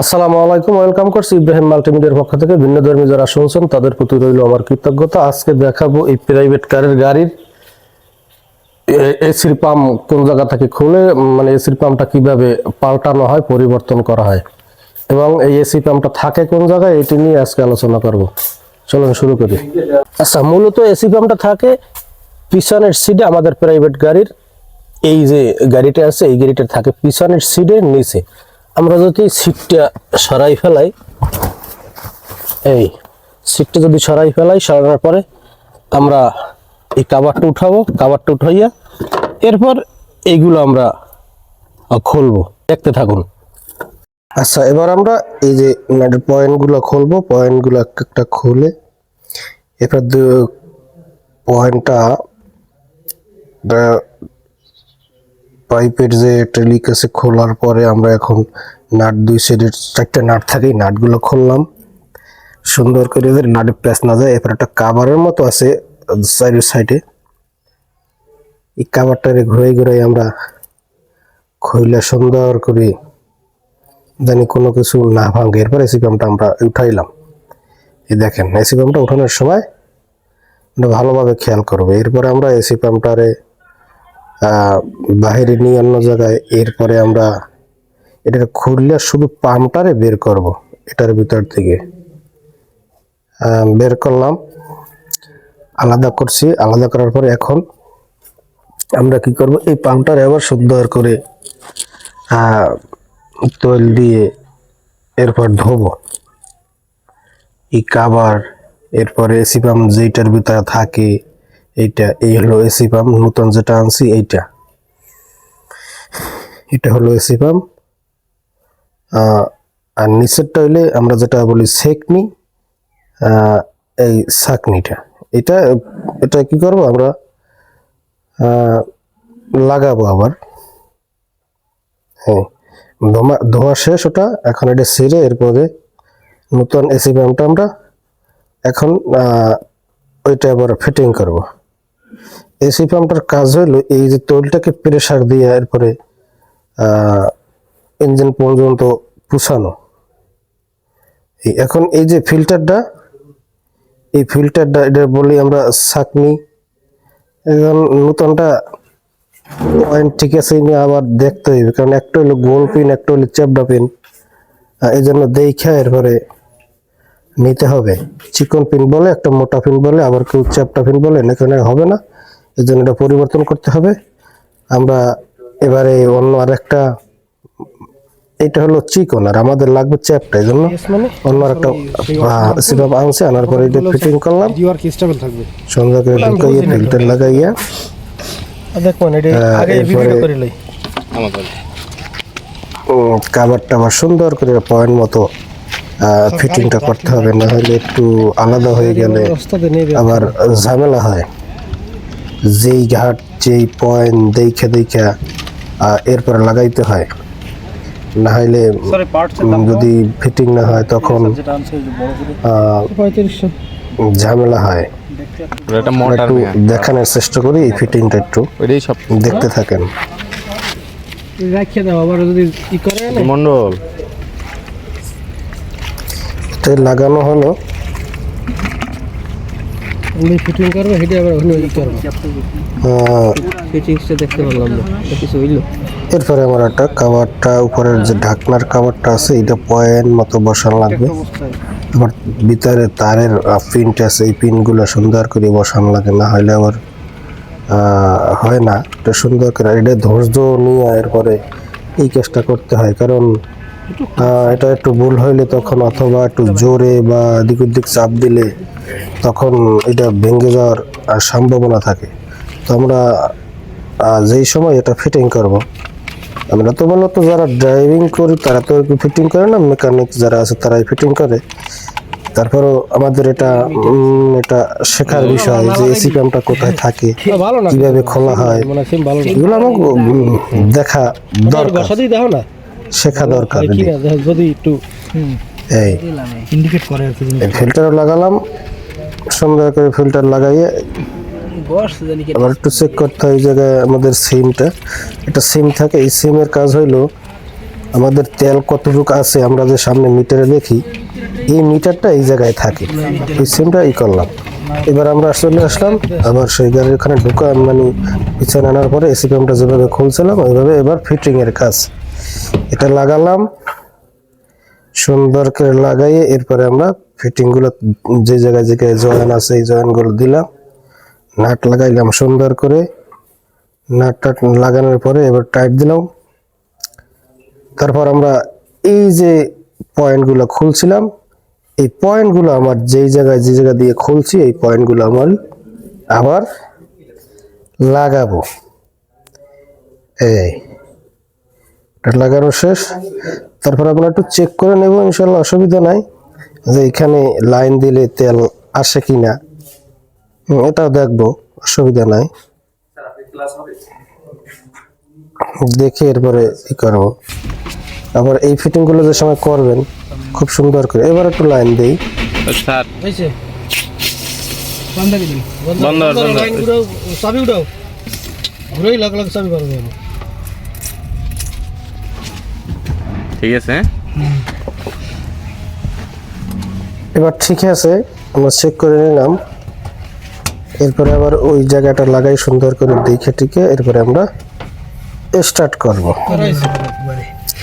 আসসালামু আলাইকুম, ওয়েলকাম করছি ইব্রাহিম মাল্টিমিডিয়ার পক্ষ থেকে। ভিন্ন ধর্মী যারা শুনছেন, তাদের প্রতি রইল আমার কৃতজ্ঞতা। আজকে দেখাবো এই প্রাইভেট কারের গাড়ির এসির পাম্প কোন জায়গা থেকে খুলে মানে এসির পাম্পটা কীভাবে পাল্টানো হয়, পরিবর্তন করা হয়, এবং এই এসি পাম্পটা থাকে কোন জায়গায়, এটি নিয়ে আজকে আলোচনা করব। চলুন শুরু করি। আচ্ছা মূলত এসি পাম্পটা থাকে পিছনের সিটে আমাদের প্রাইভেট গাড়ির, এই যে গাড়িটা আছে, এই গাড়িটা থাকে পিছনের সিটের নিচে। আমরা যদি সিটটা সরাই ফেলাই, এই সিটটা যদি সরাই ফেলাই, সরানোর পরে আমরা এই কাভারটা উঠাবো। কাভারটা উঠাইয়া এরপর এইগুলো আমরা খুলবো। দেখতে থাকুন। আচ্ছা এবার আমরা এই যে নাটের পয়েন্টগুলো খুলবো। পয়েন্টগুলো একটা একটা খুলে এরপর পয়েন্টটা পাইপের যে টেলিক আছে, খোলার পরে আমরা এখন নাট দুই সাইডের চারটে নাট থাকে নাটগুলো খুললাম। সুন্দর করে এদের নাটে প্যাচ না যায়, এরপর একটা কাভারের মতো আছে সাইডের সাইডে এই কাভারটারে ঘুরে ঘুরে আমরা খুইলে সুন্দর করে জানি কোনো কিছু না ভাঙে। এরপর এসি পাম্পটা আমরা উঠাইলাম। এই দেখেন এসি পাম্পটা উঠানোর সময় ভালোভাবে খেয়াল করবে। এরপরে আমরা এসি পাম্পটারে বাহিরে নিয়ে অন্য জায়গায়, এরপরে আমরা এটা খুললে শুধু পাম্পটারে বের করব, এটার ভিতর থেকে। বের করলাম, আলাদা করছি, আলাদা করার পরে এখন আমরা কি করব, এই পাম্পটারে আবার সুন্দর করে তৈল দিয়ে এরপর ধোবো। এই কাবার, এরপরে এসি পাম্প যেটার ভিতরে থাকে এইটা, এই হলো এসি পাম্প নতুন যেটা আনছি এইটা। এটা হলো এসি পাম্প আর নিচেরটা হইলে আমরা যেটা বলি সেকনি এই সাকনিটা। এটা এটা কি করব আমরা? লাগাবো আবার। হ্যাঁ ধোয়া ধোয়া শেষ ওটা, এখন এটা সেরে এরপরে নতুন এসি পাম্পটা আমরা এখন ওইটা আবার ফিটিং করব। এসি পাম্পটার কাজ হলো এই যে তৈলটাকে প্রেশার দিয়ে এরপরে ইঞ্জিন পর্যন্ত পুষানো এখন এই যে ফিল্টারটা এই ফিল্টারটা এটা বলি আমরা সাকনি এখন নতুনটা পয়েন্ট ঠিক আছে নিয়ে আবার দেখতে হইবে কারণ একটা হলো গোল পিন একটা হলো চ্যাপডা পিন এই জন্য দেখা এরপরে নিতে হবে। চিকন পিন বলে, একটা মোটা পিন বলে, আবার কেউ চ্যাপটা পিন বলে এখানে হবে না। এই জন্য এটা পরিবর্তন করতে হবে। আমরা এবারে অন্য আর একটা এটা হলো চিকন আর আমাদের লাগবে চ্যাপটা এই জন্য অন্য আরেকটা সিপাপ আনছে আনার পরে এটা ফিটিং করলাম। সুন্দর করে ঢুকাইয়ে ফিল্টার লাগাইয়া। দেখুন এটা আগে ভিডিও করে লই। উম, কাভারটা আবার সুন্দর করে পয়েন্ট মতো ফিটিংটা করতে হবে না হলে একটু আলাদা হয়ে গেলে আবার ঝামেলা হয়। যেই ঘাট যেই পয়েন্ট দেখে দেখে এরপরে লাগাইতে হয়। না হইলে যদি ফিটিং না হয় তখন ঝামেলা হয়। একটা একটু দেখানোর চেষ্টা করি এই ফিটিংটা একটু দেখতে থাকেন। রাখিয়ে দাও আবার যদি ই করে মন্ডল। এটা লাগানো হলো। আমি ফিটিং করব হেঁটে আবার ওখানে ই করব। ফিটিংসটা দেখতে পারলাম না কিছু হইল? এরপরে আমার একটা কাভারটা উপরের যে ঢাকনার কাভারটা আছে এটা পয়েন্ট মতো বসানো লাগবে। আবার ভিতরে তারের পিনটা আছে এই পিনগুলো সুন্দর করে বসানো লাগে না হলে আবার হয় না। এটা সুন্দর করে এটা ধৈর্য নিয়ে এরপরে এই কাজটা করতে হয় কারণ এটা একটু ভুল হইলে তখন অথবা একটু জোরে বা দিক চাপ দিলে তখন এটা ভেঙে যাওয়ার সম্ভাবনা থাকে তো আমরা যেই সময় এটা ফিটিং করব আমরা তো মূলত যারা ড্রাইভিং করি তারা তো ফিটিং করে না মেকানিক যারা আছে তারাই ফিটিং করে তারপরও আমাদের এটা এটা শেখার বিষয় যে এসি পাম্পটা কোথায় থাকে না কীভাবে খোলা হয় মানে এগুলো আমার দেখা দরকার না শেখা দরকার যদি একটু এই ইন্ডিকেট করে আর কি এই ফিল্টার লাগালাম সুন্দর করে ফিল্টার লাগাইয়ে আবার একটু চেক করতে হয় এই জায়গায় আমাদের সিমটা একটা সিম থাকে এই সিমের কাজ হইল আমাদের তেল কতটুকু আছে আমরা যে সামনে মিটারে দেখি এই মিটারটা এই জায়গায় থাকে। এই সিমটা ই করলাম। এবার আমরা চলে আসলাম আবার সেই গাড়ির ওখানে ঢুকা মানে পিছনে আনার পরে এসি পাম্পটা যেভাবে খুলছিলাম ওইভাবে এবার ফিটিং এর কাজ। এটা লাগালাম সুন্দর করে লাগাইয়ে এরপরে আমরা ফিটিংগুলো যে জায়গায় জায়গায় জয়েন আছে, এই জয়েনগুলো দিলাম। নাট লাগাইলাম সুন্দর করে। নাট টাট লাগানোর পরে এবার টাইট দিলাম। তারপর আমরা এই যে পয়েন্টগুলো খুলছিলাম, এই পয়েন্টগুলো আমার যেই জায়গায় যে জায়গা দিয়ে খুলছি, এই পয়েন্টগুলো আমার আবার লাগাবো। এই লাগানো শেষ। তারপর আমরা একটু চেক করে নেব, ইনশাল্লাহ অসুবিধা নাই। যে এখানে লাইন দিলে তেল আসে কি না এটাও দেখব অসুবিধা নাই। দেখে এরপরে ই করব। আবার এই ফিটিংগুলো যে সময় করবেন খুব সুন্দর করে। এবার একটু লাইন দেই। স্যার। বন্ধ বন্ধ। লাইন উঠাও। ঘুরেই ঠিক আছে। হ্যাঁ? এবার ঠিক আছে আমরা চেক করে নিলাম। এরপরে আবার ওই জায়গাটা লাগাই সুন্দর করে দেখে টিকে এরপরে আমরা স্টার্ট করব।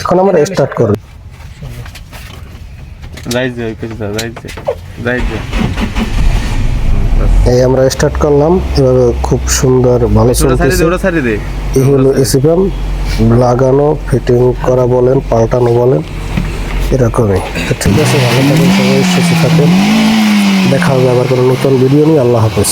এখন আমরা স্টার্ট করব। এই আমরা স্টার্ট করলাম এভাবে খুব সুন্দর ভালো চলতেছে। এই হলো এসি পাম্প লাগানো ফিটিং করা বলেন পাল্টানো বলেন। এরকমই। ঠিক আছে, ভালো থাকুন, সবাই সুস্থ থাকেন। দেখা হবে আবার কোনো নতুন ভিডিও নিয়ে। আল্লাহ হাফেজ।